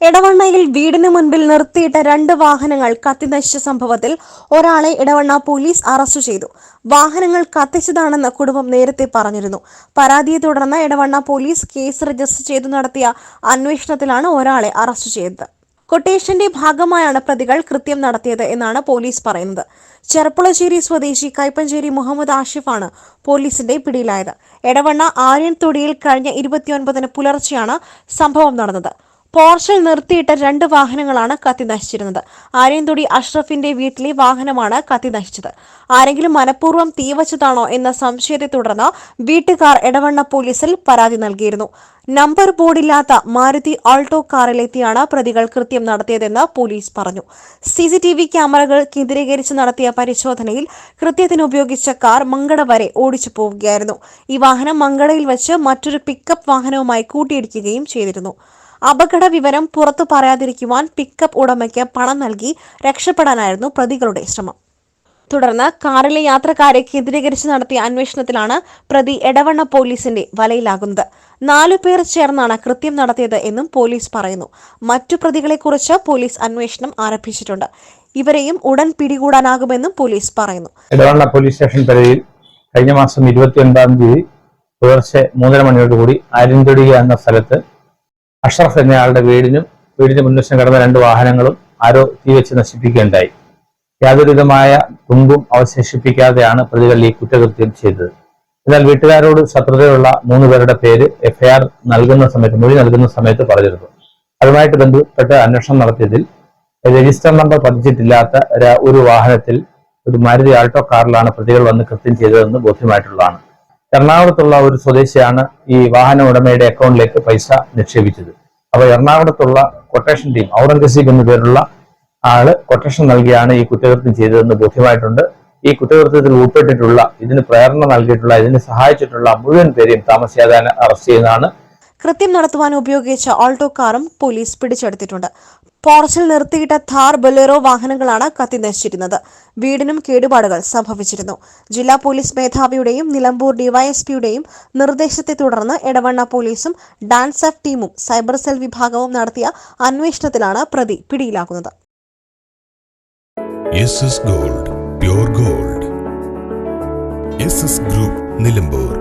എടവണ്ണയിൽ വീടിന് മുൻപിൽ നിർത്തിയിട്ട രണ്ട് വാഹനങ്ങൾ കത്തിനശിച്ച സംഭവത്തിൽ ഒരാളെ ഇടവണ്ണ പോലീസ് അറസ്റ്റ് ചെയ്തു. വാഹനങ്ങൾ കത്തിച്ചതാണെന്ന് കുടുംബം നേരത്തെ പറഞ്ഞിരുന്നു. പരാതിയെ തുടർന്ന് ഇടവണ്ണ പോലീസ് കേസ് രജിസ്റ്റർ ചെയ്തു നടത്തിയ അന്വേഷണത്തിലാണ് ഒരാളെ അറസ്റ്റ് ചെയ്തത്. കൊട്ടേഷന്റെ ഭാഗമായാണ് പ്രതികൾ കൃത്യം നടത്തിയത് എന്നാണ് പോലീസ് പറയുന്നത്. ചെർപ്പുളശ്ശേരി സ്വദേശി കൈപ്പഞ്ചേരി മുഹമ്മദ് ആഷിഫാണ് പോലീസിന്റെ പിടിയിലായത്. എടവണ്ണ ആര്യൻതൊടിയിൽ കഴിഞ്ഞ ഇരുപത്തിയൊൻപതിന് പുലർച്ചെയാണ് സംഭവം നടന്നത്. പോർച്ചിൽ നിർത്തിയിട്ട രണ്ട് വാഹനങ്ങളാണ് കത്തി നശിച്ചിരുന്നത്. ആര്യൻതൊടി അഷ്റഫിന്റെ വീട്ടിലെ വാഹനമാണ് കത്തി നശിച്ചത്. ആരെങ്കിലും മനഃപൂർവം തീവച്ചതാണോ എന്ന സംശയത്തെ തുടർന്ന് വീട്ടുകാർ ഇടവണ്ണ പോലീസിൽ പരാതി നൽകിയിരുന്നു. നമ്പർ ബോർഡില്ലാത്ത മാരുതി ആൾട്ടോ കാറിലെത്തിയാണ് പ്രതികൾ കൃത്യം നടത്തിയതെന്ന് പോലീസ് പറഞ്ഞു. സി സി ടി വി ക്യാമറകൾ കേന്ദ്രീകരിച്ച് നടത്തിയ പരിശോധനയിൽ കൃത്യത്തിന് ഉപയോഗിച്ച കാർ മങ്കട വരെ ഓടിച്ചു പോവുകയായിരുന്നു. ഈ വാഹനം മങ്കടയിൽ വെച്ച് മറ്റൊരു പിക്കപ്പ് വാഹനവുമായി കൂട്ടിയിടിക്കുകയും ചെയ്തിരുന്നു. അപകട വിവരം പുറത്തു പറയാതിരിക്കുവാൻ പിക്കപ്പ് ഉടമയ്ക്ക് പണം നൽകി രക്ഷപ്പെടാനായിരുന്നു പ്രതികളുടെ ശ്രമം. തുടർന്ന് കാറിലെ യാത്രക്കാരെ കേന്ദ്രീകരിച്ച് നടത്തിയ അന്വേഷണത്തിലാണ് പ്രതി എടവണ്ണ പോലീസിന്റെ വലയിലാകുന്നത്. നാലു പേർ ചേർന്നാണ് കൃത്യം നടത്തിയത് എന്നും പോലീസ് പറയുന്നു. മറ്റു പ്രതികളെക്കുറിച്ച് പോലീസ് അന്വേഷണം ആരംഭിച്ചിട്ടുണ്ട്. ഇവരെയും ഉടൻ പിടികൂടാനാകുമെന്നും പോലീസ് പറയുന്നു. എടവണ്ണ പോലീസ് സ്റ്റേഷൻ പരിധിയിൽ കഴിഞ്ഞ മാസം ഇരുപത്തി ഒൻപതാം തീയതി പുലർച്ചെ മൂന്നര മണിയോടുകൂടി ആര്യന്തൊടിക എന്ന സ്ഥലത്ത് അഷ്റഫ് എന്നയാളുടെ വീടിനും വീടിന് മുൻവശം കിടന്ന രണ്ട് വാഹനങ്ങളും ആരോ തീവച്ച് നശിപ്പിക്കുകയുണ്ടായി. യാതൊരുവിധമായ തുമ്പും അവശേഷിപ്പിക്കാതെയാണ് പ്രതികൾ ഈ കുറ്റകൃത്യം ചെയ്തത്. എന്നാൽ വീട്ടുകാരോട് ശത്രുതയുള്ള മൂന്ന് പേരുടെ പേര് എഫ്ഐആർ നൽകുന്ന സമയത്ത് മൊഴി നൽകുന്ന സമയത്ത് പറഞ്ഞിരുന്നു. അതുമായിട്ട് ബന്ധപ്പെട്ട് അന്വേഷണം നടത്തിയതിൽ രജിസ്റ്റർ നമ്പർ പതിച്ചിട്ടില്ലാത്ത ഒരു വാഹനത്തിൽ ഒരു മാരുതി ആൾട്ടോ കാറിലാണ് പ്രതികൾ വന്ന് കൃത്യം ചെയ്തതെന്ന് ബോധ്യമായിട്ടുള്ളതാണ്. എറണാകുളത്തുള്ള ഒരു സ്വദേശിയാണ് ഈ വാഹന ഉടമയുടെ അക്കൗണ്ടിലേക്ക് പൈസ നിക്ഷേപിച്ചത്. അപ്പൊ എറണാകുളത്തുള്ള കൊട്ടേഷൻ ടീം ഔറംഗസീബ് എന്നു പേരുള്ള ആൾ കൊട്ടേഷൻ നൽകിയാണ് ഈ കുറ്റകൃത്യം ചെയ്തതെന്ന് ബോധ്യമായിട്ടുണ്ട്. ഈ കുറ്റകൃത്യത്തിൽ ഉൾപ്പെട്ടിട്ടുള്ള ഇതിന് പ്രേരണ നൽകിയിട്ടുള്ള ഇതിന് സഹായിച്ചിട്ടുള്ള മുഴുവൻ പേരെയും താമസിയാതെ അറസ്റ്റ് ചെയ്യുന്നതാണ്. കൃത്യം നടത്തുവാൻ ഉപയോഗിച്ച ഓൾട്ടോ കാറും പോലീസ് പിടിച്ചെടുത്തിട്ടുണ്ട്. പോർച്ചിൽ നിർത്തിയിട്ട ഥാർ ബൊലേറോ വാഹനങ്ങളാണ് കത്തി നശിച്ചിരുന്നത്. വീടിനും കേടുപാടുകൾ സംഭവിച്ചിരുന്നു. ജില്ലാ പോലീസ് മേധാവിയുടെയും നിലമ്പൂർ ഡിവൈഎസ്പിയുടെയും നിർദ്ദേശത്തെ തുടർന്ന് എടവണ്ണ പോലീസും ഡാൻസ് എഫ് ടീമും സൈബർ സെൽ വിഭാഗവും നടത്തിയ അന്വേഷണത്തിലാണ് പ്രതി പിടിയിലാകുന്നത്. നിലമ്പൂർ.